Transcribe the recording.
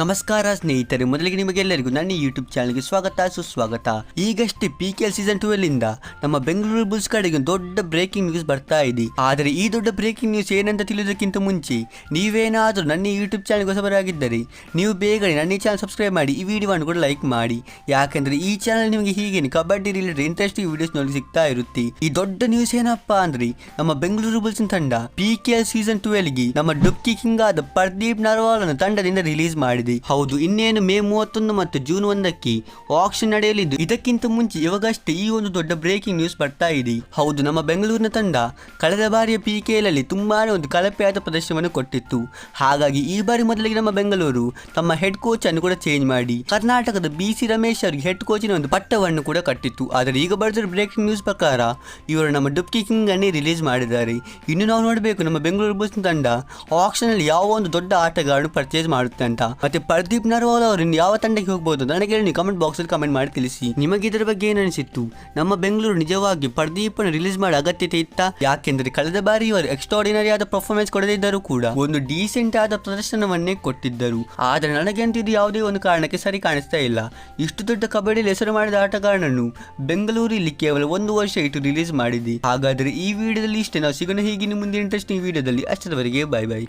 ನಮಸ್ಕಾರ ಸ್ನೇಹಿತರೆ, ಮೊದಲಿಗೆ ನಿಮಗೆ ಎಲ್ಲರಿಗೂ ನನ್ನ ಯೂಟ್ಯೂಬ್ ಚಾನಲ್ಗೆ ಸ್ವಾಗತ, ಸುಸ್ವಾಗತ. ಈಗಷ್ಟೇ P K L season two ಇಂದ ನಮ್ಮ ಬೆಂಗಳೂರು ಬುಲ್ಸ್ ಕಡೆಗೆ ದೊಡ್ಡ ಬ್ರೇಕಿಂಗ್ ನ್ಯೂಸ್ ಬರ್ತಾ ಇದೆ. ಆದರೆ ಈ ದೊಡ್ಡ ಬ್ರೇಕಿಂಗ್ ನ್ಯೂಸ್ ಏನಂತ ತಿಳಿಯೋದಕ್ಕಿಂತ ಮುಂಚೆ, ನೀವೇನಾದರೂ ನನ್ನ ಯೂಟ್ಯೂಬ್ ಚಾನಲ್ಗೆ ಹೊಸಬರಾಗಿದ್ದರೆ, ನೀವು ಬೇಗನೆ ನನ್ನ ಈ ಚಾನಲ್ ಸಬ್ಸ್ಕ್ರೈಬ್ ಮಾಡಿ, ಈ ವಿಡಿಯೋವನ್ನು ಕೂಡ ಲೈಕ್ ಮಾಡಿ. ಯಾಕೆಂದರೆ ಈ ಚಾನಲ್ ನಿಮಗೆ ಹೀಗೆ ಕಬಡ್ಡಿ ರಿಲೇಟೆಡ್ ಇಂಟ್ರೆಸ್ಟಿಂಗ್ ವಿಡಿಯೋಸ್ ನೋಡಿ ಸಿಗ್ತಾ ಇರುತ್ತೆ. ಈ ದೊಡ್ಡ ನ್ಯೂಸ್ ಏನಪ್ಪಾ ಅಂದ್ರೆ, ನಮ್ಮ ಬೆಂಗಳೂರು ಬುಲ್ಸ್ ತಂಡ ಪಿ ಕೆ ಎಲ್ ಸೀಸನ್ಗೆ ನಮ್ಮ ಡುಕ್ಕಿ ಕಿಂಗ್ ಆದ ಪ್ರದೀಪ್ ನರ್ವಾಲ್ ಅನ್ನು ತಂಡದಿಂದ ರಿಲೀಸ್ ಮಾಡಿದೆ. ಹೌದು, ಇನ್ನೇನು ಮೇ ಮೂವತ್ತೊಂದು ಮತ್ತು ಜೂನ್ ಒಂದಕ್ಕೆ ಆಕ್ಷನ್ ನಡೆಯಲಿದ್ದು, ಇದಕ್ಕಿಂತ ಮುಂಚೆ ಇವಾಗಷ್ಟೇ ಈ ಒಂದು ದೊಡ್ಡ ಬ್ರೇಕಿಂಗ್ ನ್ಯೂಸ್ ಬರ್ತಾ ಇದೆ. ಹೌದು, ನಮ್ಮ ಬೆಂಗಳೂರಿನ ತಂಡ ಕಳೆದ ಬಾರಿಯ ಪಿ ಕೆ ಅಲ್ಲಿ ತುಂಬಾನೇ ಒಂದು ಕಳಪೆಯಾದ ಪ್ರದರ್ಶನವನ್ನು ಕೊಟ್ಟಿತ್ತು. ಹಾಗಾಗಿ ಈ ಬಾರಿ ಮೊದಲಿಗೆ ನಮ್ಮ ಬೆಂಗಳೂರು ತಮ್ಮ ಹೆಡ್ ಕೋಚ್ ಅನ್ನು ಕೂಡ ಚೇಂಜ್ ಮಾಡಿ, ಕರ್ನಾಟಕದ ಬಿ ಸಿ ರಮೇಶ್ ಅವರಿಗೆ ಹೆಡ್ ಕೋಚಿನ ಒಂದು ಪಟ್ಟವನ್ನು ಕೂಡ ಕಟ್ಟಿತ್ತು. ಆದರೆ ಈಗ ಬರೆದಿರೋ ಬ್ರೇಕಿಂಗ್ ನ್ಯೂಸ್ ಪ್ರಕಾರ ಇವರು ನಮ್ಮ ಡುಪ್ಕಿ ಕಿಂಗ್ ಅನ್ನೇ ರಿಲೀಸ್ ಮಾಡಿದ್ದಾರೆ. ಇನ್ನು ನಾವು ನೋಡಬೇಕು, ನಮ್ಮ ಬೆಂಗಳೂರು ಬುಲ್ಸ್ ತಂಡ ಆಕ್ಷನ್ ಅಲ್ಲಿ ಯಾವ ಒಂದು ದೊಡ್ಡ ಆಟಗಾರನು ಪರ್ಚೇಸ್ ಮಾಡುತ್ತೆ ಅಂತ. ಪ್ರದೀಪ್ ನರ್ವಾಲ್ ಅವರಿಂದ ಯಾವ ತಂಡಕ್ಕೆ ಹೋಗ್ಬೋದು ನನಗೆ ಹೇಳಿ ಕಮೆಂಟ್ ಬಾಕ್ಸ್ ಅಲ್ಲಿ ಕಮೆಂಟ್ ಮಾಡಿ ತಿಳಿಸಿ. ನಿಮಗೆ ಇದರ ಬಗ್ಗೆ ಏನು ಅನಿಸಿತ್ತು? ನಮ್ಮ ಬೆಂಗಳೂರು ನಿಜವಾಗಿ ಪ್ರದೀಪ್ ರಿಲೀಸ್ ಮಾಡೋ ಅಗತ್ಯತೆ ಇತ್ತ? ಯಾಕೆಂದ್ರೆ ಕಳೆದ ಬಾರಿ ಇವರು ಎಕ್ಸ್ಟ್ರಾಡಿನರಿ ಆದ ಪರ್ಫಾರ್ಮೆನ್ಸ್ ಕೊಡದಿದ್ದರೂ ಕೂಡ ಒಂದು ಡೀಸೆಂಟ್ ಆದ ಪ್ರದರ್ಶನವನ್ನೇ ಕೊಟ್ಟಿದ್ದರು. ಆದರೆ ನನಗೆ ಅಂತ ಇದು ಯಾವುದೇ ಒಂದು ಕಾರಣಕ್ಕೆ ಸರಿ ಕಾಣಿಸ್ತಾ ಇಲ್ಲ. ಇಷ್ಟು ದೊಡ್ಡ ಕಬಡ್ಡಿಯಲ್ಲಿ ಹೆಸರು ಮಾಡಿದ ಆಟಗಾರನನ್ನು ಬೆಂಗಳೂರು ಇಲ್ಲಿ ಕೇವಲ ಒಂದು ವರ್ಷ ಇಟ್ಟು ರಿಲೀಸ್ ಮಾಡಿದೆ. ಹಾಗಾದರೆ ಈ ವಿಡಿಯೋದಲ್ಲಿ ಇಷ್ಟೇ. ನಾವು ಸಿಗೋಣ ಹೀಗಿನ ಮುಂದೆ ಈ ವಿಡಿಯೋದಲ್ಲಿ. ಅಷ್ಟರವರೆಗೆ ಬೈ ಬೈ